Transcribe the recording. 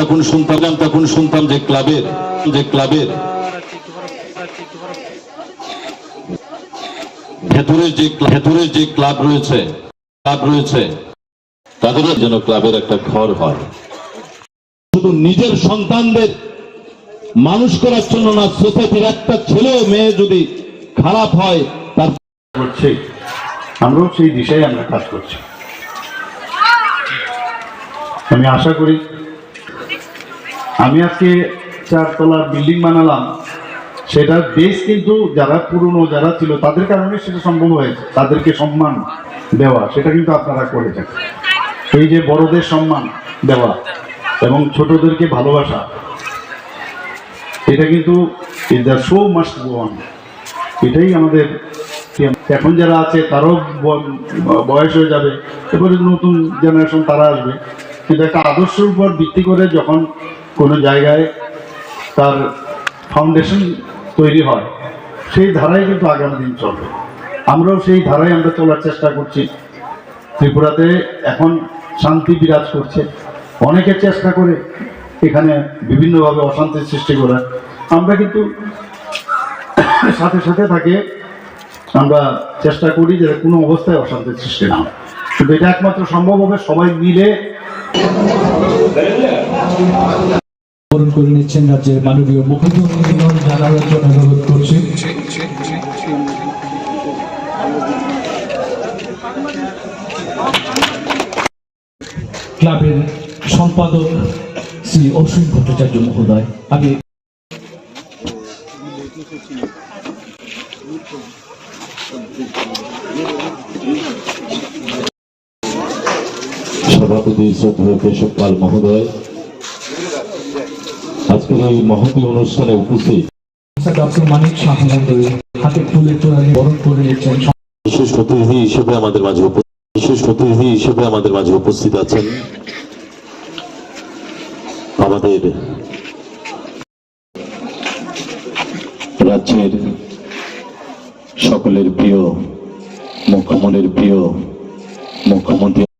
তখন শুনতাম তখন শুনতাম যে ক্লাবের যে ক্লাবের। ভেতরে যে ভেতরে যে ক্লাব রয়েছে ক্লাব রয়েছে যেন ক্লাবের একটা ঘর হয়। শুধু নিজের সন্তানদের মানুষ করার জন্য না, সোসাইটির একটা ছেলে মেয়ে যদি খারাপ হয়, তার আমরাও সেই দিশায় আমরা কাজ করছি। আমি আশা করি আমি আজকে চারতলার বিল্ডিং বানালাম। সেটার বেস কিন্তু যারা পুরনো, যারা ছিল, তাদের কারণে সেটা সম্ভব হয়েছে। তাদেরকে সম্মান দেওয়া, সেটা কিন্তু আপনারা করেছেন। এই যে বড়দের সম্মান দেওয়া এবং ছোটদেরকে ভালোবাসা, এটা কিন্তু দ্য শো মাস্ট এটাই আমাদের এখন যারা আছে, তারাও বয়স হয়ে যাবে। এরপরে নতুন জেনারেশন তারা আসবে। কিন্তু একটা আদর্শের উপর ভিত্তি করে যখন কোনো জায়গায় তার ফাউন্ডেশন তৈরি হয়, সেই ধারায় কিন্তু আগামী দিন চলবে। আমরাও সেই ধারায় আমরা চলার চেষ্টা করছি। ত্রিপুরাতে এখন শান্তি বিরাজ করছে। অনেকে চেষ্টা করে এখানে বিভিন্নভাবে অশান্তির সৃষ্টি করার। আমরা কিন্তু সাথে সাথে থাকে, আমরা চেষ্টা করি যে কোনো অবস্থায় অশান্তির সৃষ্টি না হয় কিন্তু এটা একমাত্র সম্ভব হবে সবাই মিলে বরণ করে নিচ্ছেন রাজ্যের মাননীয় মুখ্যমন্ত্রী জানানোর জন্য অনুরোধ করছি। ক্লাবের সম্পাদক শ্রী অসীম ভট্টাচার্য মহোদয়, আমি সভাপতি শ্রদ্ধেয় কেশব পাল মহোদয় আজকের এই মহতী অনুষ্ঠানে উপস্থিত। ডক্টর মানিক হাতে বরণ করে নিচ্ছেন বিশেষ হিসেবে আমাদের মাঝে বিশেষ হিসেবে আমাদের মাঝে উপস্থিত আছেন আমাদের রাজ্যের সকলের প্রিয় মুখ্যমন্ত্রীর প্রিয় মুখ্যমন্ত্রী